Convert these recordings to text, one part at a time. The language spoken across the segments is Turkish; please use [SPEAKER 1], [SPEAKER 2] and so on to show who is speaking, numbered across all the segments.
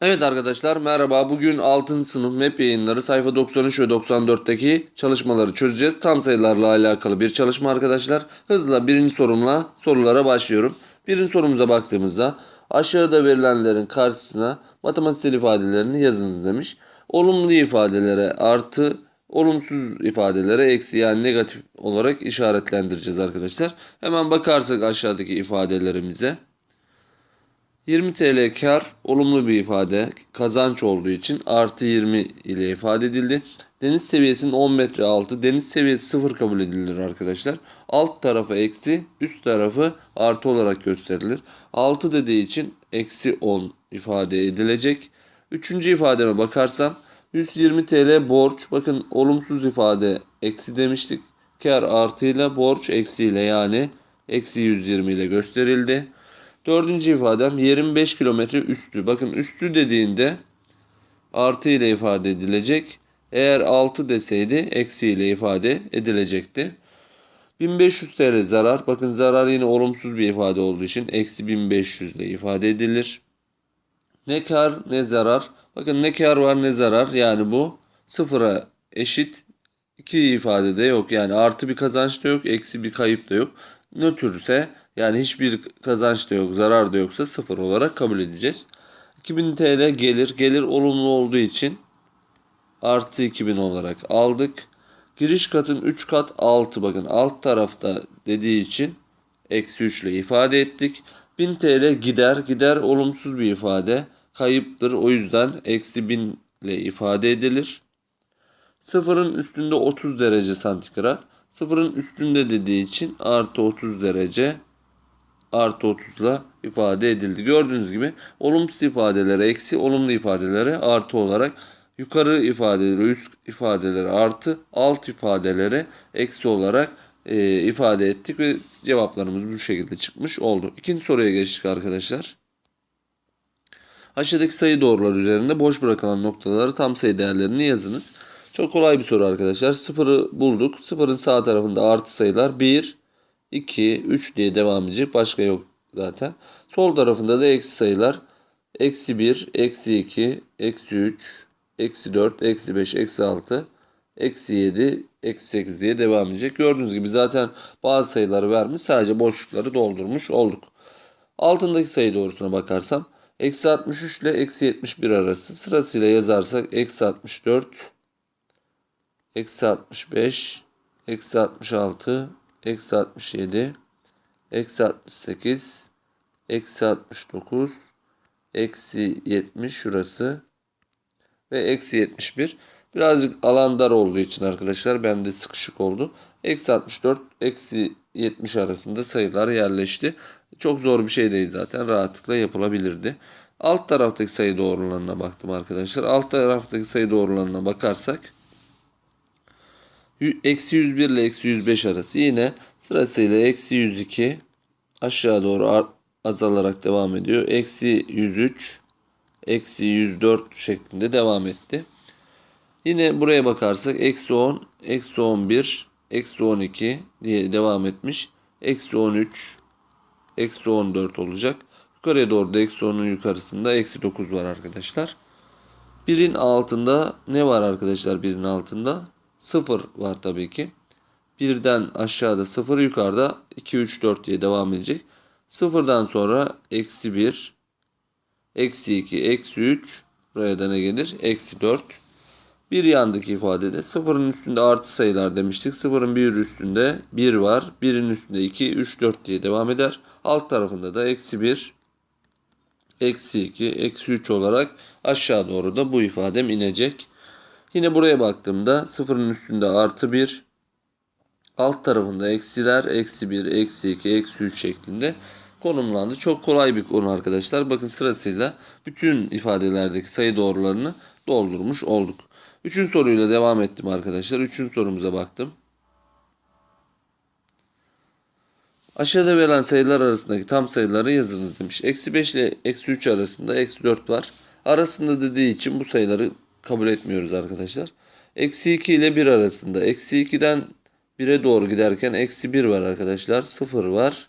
[SPEAKER 1] Evet arkadaşlar merhaba. Bugün 6. sınıf MEP yayınları sayfa 93 ve 94'teki çalışmaları çözeceğiz. Tam sayılarla alakalı bir çalışma arkadaşlar. Hızla birinci sorumla sorulara başlıyorum. Birinci sorumuza baktığımızda aşağıda verilenlerin karşısına matematiksel ifadelerini yazınız demiş. Olumlu ifadelere artı, olumsuz ifadelere eksi yani negatif olarak işaretlendireceğiz arkadaşlar. Hemen bakarsak aşağıdaki ifadelerimize. 20 TL kar olumlu bir ifade kazanç olduğu için artı 20 ile ifade edildi. Deniz seviyesinin 10 metre altı deniz seviyesi 0 kabul edilir arkadaşlar. Alt tarafı eksi üst tarafı artı olarak gösterilir. 6 dediği için eksi 10 ifade edilecek. Üçüncü ifademe bakarsam 120 TL borç bakın olumsuz ifade eksi demiştik. Kar artıyla borç eksiyle yani eksi 120 ile gösterildi. Dördüncü ifadem 25 kilometre üstü. Bakın üstü dediğinde artı ile ifade edilecek. Eğer 6 deseydi eksi ile ifade edilecekti. 1500 TL zarar. Bakın zarar yine olumsuz bir ifade olduğu için eksi 1500 ile ifade edilir. Ne kar ne zarar. Bakın ne kar var ne zarar. Yani bu sıfıra eşit. İki ifadede yok. Yani artı bir kazanç da yok. Eksi bir kayıp da yok. Nötrse yani hiçbir kazanç da yok, zarar da yoksa sıfır olarak kabul edeceğiz. 2000 TL gelir. Gelir olumlu olduğu için artı 2000 olarak aldık. Giriş katın 3 kat 6 bakın alt tarafta dediği için eksi 3 ile ifade ettik. 1000 TL gider. Gider olumsuz bir ifade. Kayıptır. O yüzden eksi 1000 ile ifade edilir. Sıfırın üstünde 30 derece santigrat. Sıfırın üstünde dediği için artı 30 derece artı 30 ile ifade edildi. Gördüğünüz gibi olumsuz ifadelere eksi, olumlu ifadelere artı olarak yukarı ifadeleri, üst ifadeleri artı, alt ifadeleri eksi olarak e, ifade ettik ve cevaplarımız bu şekilde çıkmış oldu. İkinci soruya geçtik arkadaşlar. Aşağıdaki sayı doğrular üzerinde boş bırakılan noktaları tam sayı değerlerini yazınız. Çok kolay bir soru arkadaşlar. Sıfırı bulduk. Sıfırın sağ tarafında artı sayılar 1, 2, 3 diye devam edecek. Başka yok zaten. Sol tarafında da eksi sayılar. Eksi 1, eksi 2, eksi 3, eksi 4, eksi 5, eksi 6, eksi 7, eksi 8 diye devam edecek. Gördüğünüz gibi zaten bazı sayıları vermiş. Sadece boşlukları doldurmuş olduk. Altındaki sayı doğrusuna bakarsam. Eksi 63 ile eksi 71 arası sırasıyla yazarsak eksi 64, eksi 65, eksi 66, eksi 67, eksi 68, eksi 69, eksi 70 şurası ve eksi 71. Birazcık alan dar olduğu için arkadaşlar bende sıkışık oldu. Eksi 64, eksi 70 arasında sayılar yerleşti. Çok zor bir şey değil zaten rahatlıkla yapılabilirdi. Alt taraftaki sayı doğrularına baktım arkadaşlar. Alt taraftaki sayı doğrularına bakarsak eksi 101 ile eksi 105 arası yine sırasıyla eksi 102 aşağı doğru azalarak devam ediyor. Eksi 103 eksi 104 şeklinde devam etti. Yine buraya bakarsak eksi 10 eksi 11 eksi 12 diye devam etmiş. Eksi 13 eksi 14 olacak. Yukarıya doğru da eksi 10'un yukarısında eksi 9 var arkadaşlar. Birin altında ne var arkadaşlar birin altında? 0 var tabii ki. Birden aşağıda 0 yukarıda 2 3 4 diye devam edecek. Sıfırdan sonra eksi 1 eksi 2 eksi 3 buraya da ne gelir? Eksi 4 bir yandaki ifadede sıfırın üstünde artı sayılar demiştik. Sıfırın bir üstünde 1 var. Birin üstünde 2, 3, 4 diye devam eder. Alt tarafında da eksi 1, eksi 2, eksi 3 olarak aşağı doğru da bu ifadem inecek. Yine buraya baktığımda sıfırın üstünde artı 1, alt tarafında eksiler, eksi 1, eksi 2, eksi 3 şeklinde konumlandı. Çok kolay bir konu arkadaşlar. Bakın sırasıyla bütün ifadelerdeki sayı doğrularını doldurmuş olduk. Üçüncü soruyla devam ettim arkadaşlar. Üçüncü sorumuza baktım. Aşağıda verilen sayılar arasındaki tam sayıları yazınız demiş. Eksi 5 ile eksi 3 arasında eksi 4 var. Arasında dediği için bu sayıları kabul etmiyoruz arkadaşlar. Eksi 2 ile 1 arasında. Eksi 2'den 1'e doğru giderken eksi 1 var arkadaşlar. 0 var.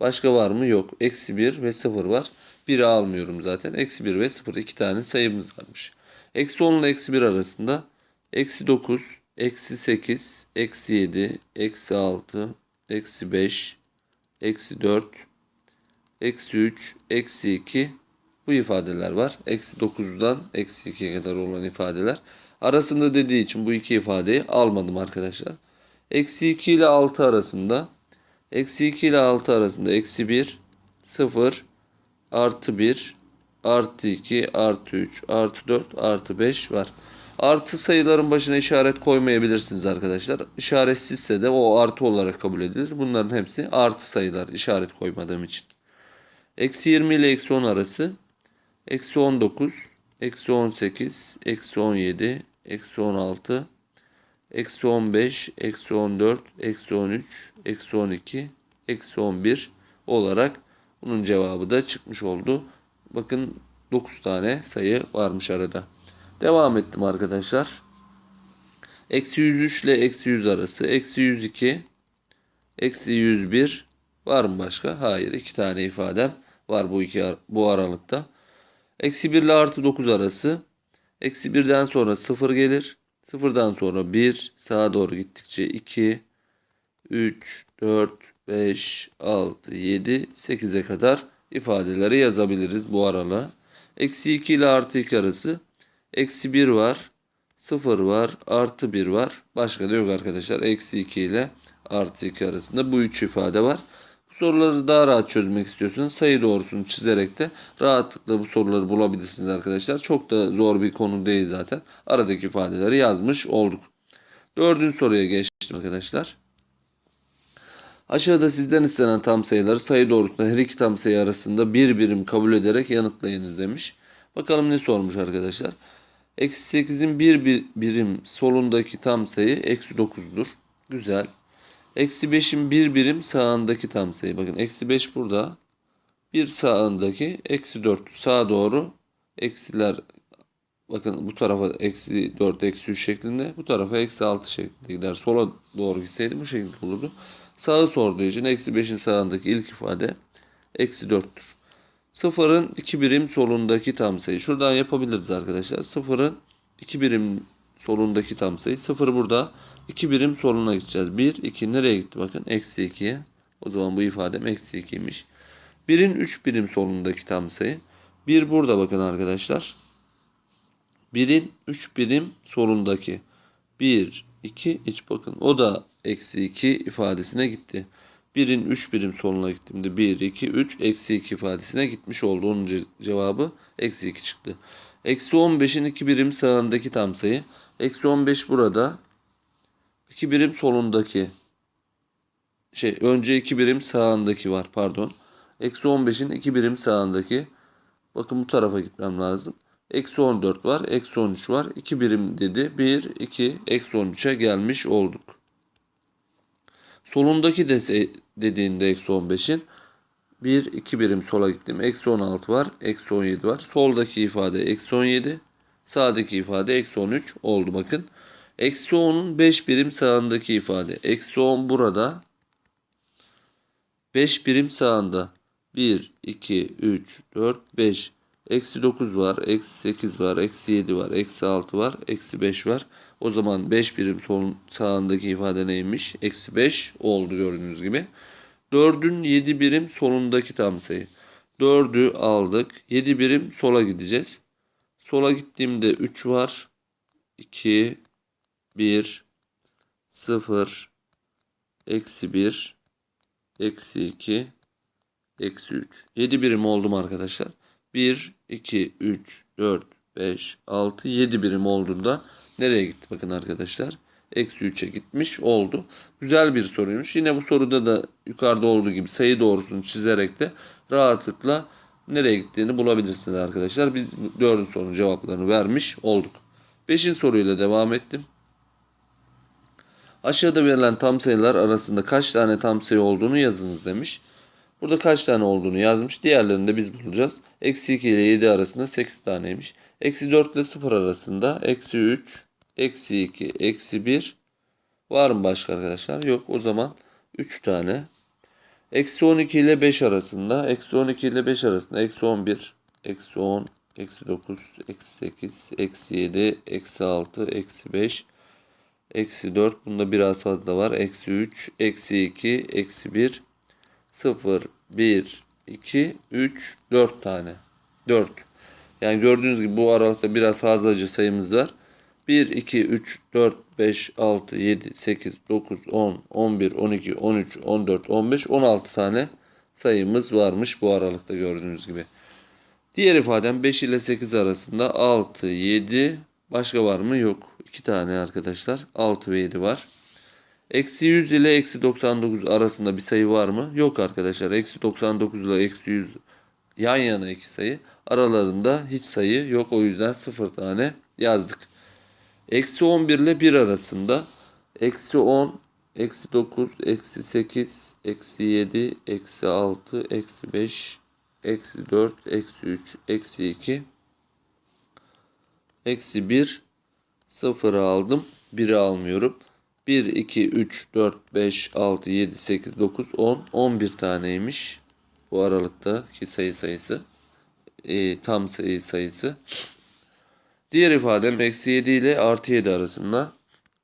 [SPEAKER 1] Başka var mı? Yok. Eksi 1 ve 0 var. 1'i almıyorum zaten. Eksi 1 ve 0 iki tane sayımız varmış. Eksi 10 ile eksi 1 arasında eksi 9, eksi 8, eksi 7, eksi 6, eksi 5, eksi 4, eksi 3, eksi 2 bu ifadeler var. Eksi 9'dan eksi 2'ye kadar olan ifadeler. Arasında dediği için bu iki ifadeyi almadım arkadaşlar. Eksi 2 ile 6 arasında eksi 2 ile 6 arasında eksi 1, 0, artı 1, artı 2, artı 3, artı 4, artı 5 var. Artı sayıların başına işaret koymayabilirsiniz arkadaşlar. İşaretsizse de o artı olarak kabul edilir. Bunların hepsi artı sayılar işaret koymadığım için. Eksi 20 ile eksi 10 arası. Eksi 19, eksi 18, eksi 17, eksi 16, eksi 15, eksi 14, eksi 13, eksi 12, eksi 11 olarak bunun cevabı da çıkmış oldu. Bakın 9 tane sayı varmış arada. Devam ettim arkadaşlar. Eksi 103 ile eksi 100 arası. Eksi 102, eksi 101 var mı başka? Hayır. iki tane ifadem var bu iki bu aralıkta. Eksi 1 ile artı 9 arası. Eksi 1'den sonra 0 gelir. 0'dan sonra 1 sağa doğru gittikçe 2, 3, 4, 5, 6, 7, 8'e kadar ifadeleri yazabiliriz bu aralığa. Eksi 2 ile artı 2 arası. Eksi 1 var. 0 var. Artı 1 var. Başka da yok arkadaşlar. Eksi 2 ile artı 2 arasında bu üç ifade var. Soruları daha rahat çözmek istiyorsanız sayı doğrusunu çizerek de rahatlıkla bu soruları bulabilirsiniz arkadaşlar. Çok da zor bir konu değil zaten. Aradaki ifadeleri yazmış olduk. Dördüncü soruya geçtim arkadaşlar. Aşağıda sizden istenen tam sayıları sayı doğrusunda her iki tam sayı arasında bir birim kabul ederek yanıtlayınız demiş. Bakalım ne sormuş arkadaşlar. Eksi 8'in bir bir birim solundaki tam sayı eksi 9'dur. Güzel. Eksi 5'in bir birim sağındaki tam sayı. Bakın eksi 5 burada. Bir sağındaki eksi 4 sağa doğru eksiler bakın bu tarafa eksi 4 eksi 3 şeklinde bu tarafa eksi 6 şeklinde gider. Sola doğru gitseydi bu şekilde olurdu. Sağı sorduğu için eksi 5'in sağındaki ilk ifade eksi 4'tür. Sıfırın iki birim solundaki tam sayı. Şuradan yapabiliriz arkadaşlar. Sıfırın iki birim solundaki tam sayı. Sıfır burada. İki birim soluna gideceğiz. 1, 2 nereye gitti? Bakın eksi 2'ye. O zaman bu ifadem eksi 2'ymiş. Birin 3 birim solundaki tam sayı. 1 burada bakın arkadaşlar. Birin 3 birim solundaki. 1, 2, iç bakın. O da eksi 2 ifadesine gitti. 1'in 3 birim soluna gittiğimde 1, 2, 3 eksi 2 ifadesine gitmiş oldu. Onun ce- cevabı eksi 2 çıktı. Eksi 15'in 2 birim sağındaki tam sayı. Eksi 15 burada. 2 birim solundaki. Şey önce 2 birim sağındaki var pardon. Eksi 15'in 2 birim sağındaki. Bakın bu tarafa gitmem lazım. Eksi 14 var. Eksi 13 var. 2 birim dedi. 1, 2, eksi 13'e gelmiş olduk. Solundaki dese dediğinde eksi 15'in 1, 2 birim sola gittim. Eksi 16 var. Eksi 17 var. Soldaki ifade eksi 17. Sağdaki ifade eksi 13 oldu bakın. Eksi 10'un 5 birim sağındaki ifade. Eksi 10 burada. 5 birim sağında. 1, 2, 3, 4, 5. Eksi 9 var. Eksi 8 var. Eksi 7 var. Eksi 6 var. Eksi 5 var. O zaman 5 birim sol sağındaki ifade neymiş? Eksi 5 oldu gördüğünüz gibi. 4'ün 7 birim solundaki tam sayı. 4'ü aldık. 7 birim sola gideceğiz. Sola gittiğimde 3 var. 2, 1, 0, eksi 1, eksi 2, eksi 3. 7 birim oldum arkadaşlar. 1, 2, 3, 4, 5, 6, 7 birim olduğunda nereye gitti bakın arkadaşlar. Eksi 3'e gitmiş oldu. Güzel bir soruymuş. Yine bu soruda da yukarıda olduğu gibi sayı doğrusunu çizerek de rahatlıkla nereye gittiğini bulabilirsiniz arkadaşlar. Biz dördüncü sorunun cevaplarını vermiş olduk. Beşinci soruyla devam ettim. Aşağıda verilen tam sayılar arasında kaç tane tam sayı olduğunu yazınız demiş. Burada kaç tane olduğunu yazmış. Diğerlerini de biz bulacağız. Eksi 2 ile 7 arasında 8 taneymiş. Eksi 4 ile 0 arasında eksi 3, eksi 2, eksi 1 var mı başka arkadaşlar? Yok o zaman 3 tane. Eksi 12 ile 5 arasında. Eksi 12 ile 5 arasında. Eksi 11. Eksi 10. Eksi 9. Eksi 8. Eksi 7. Eksi 6. Eksi 5. Eksi 4. Bunda biraz fazla var. Eksi 3. Eksi 2. Eksi 1. 0. 1. 2. 3. 4 tane. 4. Yani gördüğünüz gibi bu aralıkta biraz fazlaca sayımız var. 1, 2, 3, 4, 5, 6, 7, 8, 9, 10, 11, 12, 13, 14, 15, 16 tane sayımız varmış bu aralıkta gördüğünüz gibi. Diğer ifadem 5 ile 8 arasında 6, 7, başka var mı? Yok. 2 tane arkadaşlar. 6 ve 7 var. Eksi 100 ile eksi 99 arasında bir sayı var mı? Yok arkadaşlar. Eksi 99 ile eksi 100 yan yana iki sayı. Aralarında hiç sayı yok. O yüzden 0 tane yazdık. Eksi 11 ile 1 arasında eksi 10, eksi 9, eksi 8, eksi 7, eksi 6, eksi 5, eksi 4, eksi 3, eksi 2, eksi 1, 0 aldım. 1'i almıyorum. 1, 2, 3, 4, 5, 6, 7, 8, 9, 10, 11 taneymiş. Bu aralıktaki sayı sayısı. Ee, tam sayı sayısı. Diğer ifadem eksi 7 ile artı 7 arasında.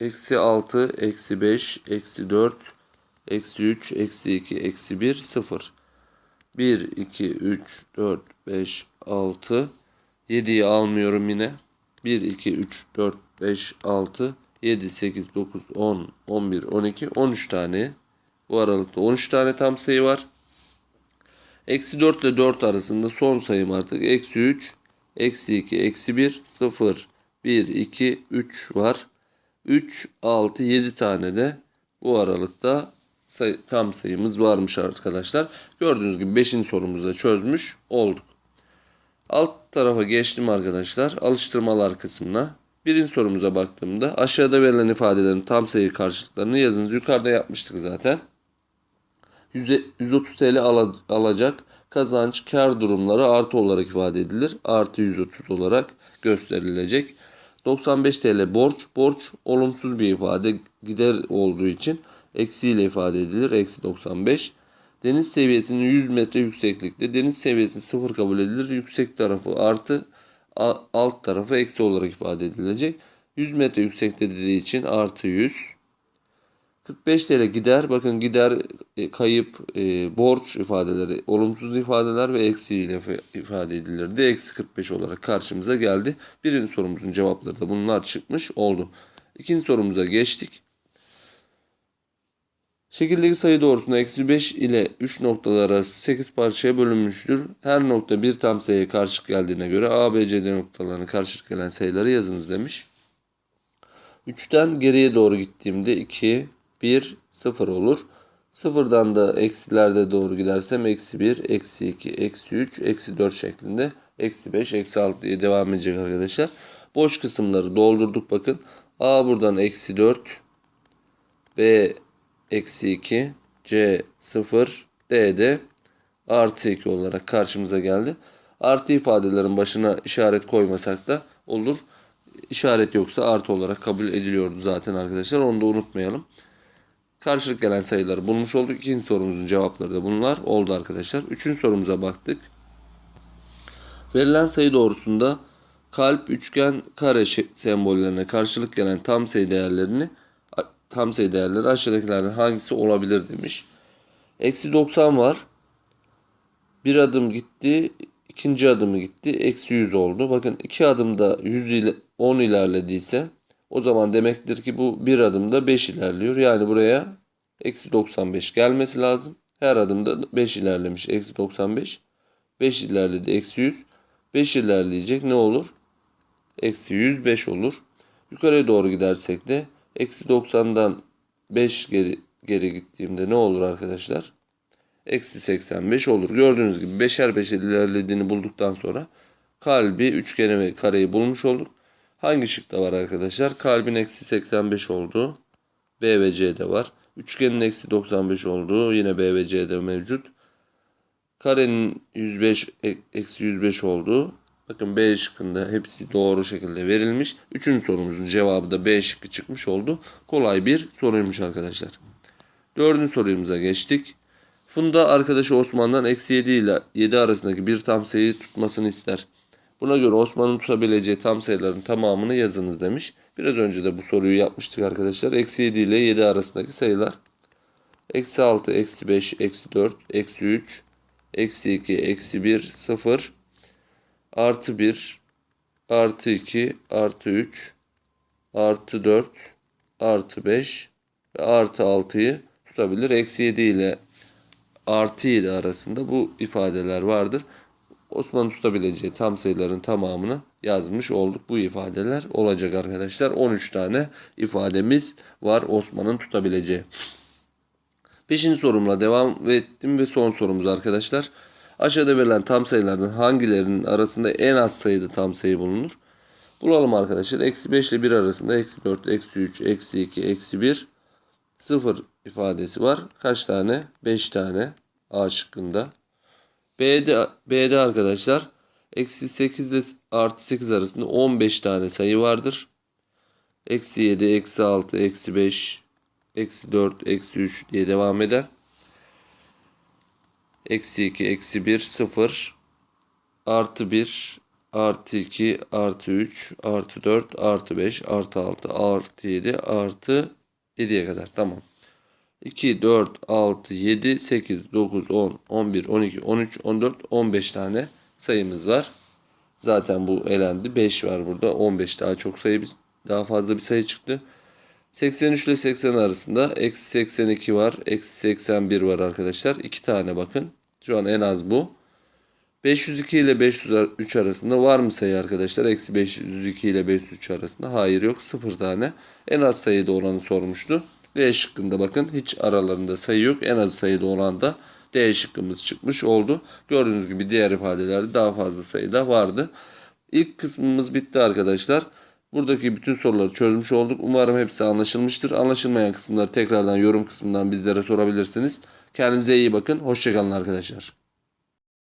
[SPEAKER 1] Eksi 6, eksi 5, eksi 4, eksi 3, eksi 2, eksi 1, 0. 1, 2, 3, 4, 5, 6. 7'yi almıyorum yine. 1, 2, 3, 4, 5, 6, 7, 8, 9, 10, 11, 12, 13 tane. Bu aralıkta 13 tane tam sayı var. Eksi 4 ile 4 arasında son sayım artık. Eksi 3, eksi 2, eksi 1, 0, 1, 2, 3 var. 3, 6, 7 tane de bu aralıkta sayı, tam sayımız varmış arkadaşlar. Gördüğünüz gibi 5. sorumuzu da çözmüş olduk. Alt tarafa geçtim arkadaşlar. Alıştırmalar kısmına. Birinci sorumuza baktığımda aşağıda verilen ifadelerin tam sayı karşılıklarını yazınız. Yukarıda yapmıştık zaten. 130 TL ala- alacak kazanç kar durumları artı olarak ifade edilir. Artı 130 olarak gösterilecek. 95 TL borç. Borç olumsuz bir ifade gider olduğu için eksi ile ifade edilir. Eksi 95. Deniz seviyesinin 100 metre yükseklikte. Deniz seviyesi sıfır kabul edilir. Yüksek tarafı artı alt tarafı eksi olarak ifade edilecek. 100 metre yüksekte dediği için artı 100. 45 TL gider. Bakın gider, e, kayıp, e, borç ifadeleri, olumsuz ifadeler ve eksi ile ifa- ifade edilirdi. Eksi 45 olarak karşımıza geldi. Birinci sorumuzun cevapları da bunlar çıkmış oldu. İkinci sorumuza geçtik. Şekildeki sayı doğrusunda eksi 5 ile 3 noktalar arası 8 parçaya bölünmüştür. Her nokta bir tam sayıya karşılık geldiğine göre A, B, C, D noktalarına karşılık gelen sayıları yazınız demiş. 3'ten geriye doğru gittiğimde 2, 1, 0 olur. Sıfırdan da eksilerde doğru gidersem eksi 1, eksi 2, eksi 3, eksi 4 şeklinde eksi 5, eksi 6 diye devam edecek arkadaşlar. Boş kısımları doldurduk bakın. A buradan eksi 4, B eksi 2, C 0, D de artı 2 olarak karşımıza geldi. Artı ifadelerin başına işaret koymasak da olur. İşaret yoksa artı olarak kabul ediliyordu zaten arkadaşlar. Onu da unutmayalım. Karşılık gelen sayıları bulmuş olduk. İkinci sorumuzun cevapları da bunlar oldu arkadaşlar. Üçüncü sorumuza baktık. Verilen sayı doğrusunda kalp, üçgen, kare sembollerine karşılık gelen tam sayı değerlerini tam sayı değerleri aşağıdakilerden hangisi olabilir demiş. Eksi 90 var. Bir adım gitti. ikinci adımı gitti. Eksi 100 oldu. Bakın iki adımda 100 ile 10 ilerlediyse o zaman demektir ki bu bir adımda 5 ilerliyor. Yani buraya eksi 95 gelmesi lazım. Her adımda 5 ilerlemiş. Eksi 95. 5 ilerledi. Eksi 100. 5 ilerleyecek. Ne olur? Eksi 105 olur. Yukarıya doğru gidersek de eksi 90'dan 5 geri, geri gittiğimde ne olur arkadaşlar? Eksi 85 olur. Gördüğünüz gibi beşer beşer ilerlediğini bulduktan sonra kalbi, üçgeni ve kareyi bulmuş olduk. Hangi şıkta var arkadaşlar? Kalbin eksi 85 olduğu B ve C'de var. Üçgenin eksi 95 olduğu yine B ve C'de mevcut. Karenin 105 e- eksi 105 olduğu bakın B şıkkında hepsi doğru şekilde verilmiş. Üçüncü sorumuzun cevabı da B şıkkı çıkmış oldu. Kolay bir soruymuş arkadaşlar. Dördüncü sorumuza geçtik. Funda arkadaşı Osman'dan eksi 7 ile 7 arasındaki bir tam sayıyı tutmasını ister. Buna göre Osman'ın tutabileceği tam sayıların tamamını yazınız demiş. Biraz önce de bu soruyu yapmıştık arkadaşlar. Eksi 7 ile 7 arasındaki sayılar. Eksi 6, eksi 5, eksi 4, eksi 3, eksi 2, eksi 1, 0, artı 1, artı 2, artı 3, artı 4, artı 5 ve artı 6'yı tutabilir. Eksi 7 ile artı 7 arasında bu ifadeler vardır. Osman'ın tutabileceği tam sayıların tamamını yazmış olduk. Bu ifadeler olacak arkadaşlar. 13 tane ifademiz var Osman'ın tutabileceği. Beşinci sorumla devam ettim ve son sorumuz arkadaşlar. Aşağıda verilen tam sayılardan hangilerinin arasında en az sayıda tam sayı bulunur? Bulalım arkadaşlar. Eksi 5 ile 1 arasında eksi 4, eksi 3, eksi 2, eksi 1, 0 ifadesi var. Kaç tane? 5 tane A şıkkında. B'de, B'de arkadaşlar eksi 8 ile artı 8 arasında 15 tane sayı vardır. Eksi 7, eksi 6, eksi 5, eksi 4, eksi 3 diye devam eden. Eksi 2, eksi 1, 0, artı 1, artı 2, artı 3, artı 4, artı 5, artı 6, artı 7, artı 7'ye kadar. Tamam. 2, 4, 6, 7, 8, 9, 10, 11, 12, 13, 14, 15 tane sayımız var. Zaten bu elendi. 5 var burada. 15 daha çok sayı daha fazla bir sayı çıktı. 83 ile 80 arasında eksi 82 var. Eksi 81 var arkadaşlar. 2 tane bakın. Şu an en az bu. 502 ile 503 arasında var mı sayı arkadaşlar? Eksi 502 ile 503 arasında. Hayır yok. 0 tane. En az sayıda olanı sormuştu. D şıkkında bakın hiç aralarında sayı yok. En az sayıda olan da D şıkkımız çıkmış oldu. Gördüğünüz gibi diğer ifadelerde daha fazla sayıda vardı. İlk kısmımız bitti arkadaşlar. Buradaki bütün soruları çözmüş olduk. Umarım hepsi anlaşılmıştır. Anlaşılmayan kısımları tekrardan yorum kısmından bizlere sorabilirsiniz. Kendinize iyi bakın. Hoşçakalın arkadaşlar.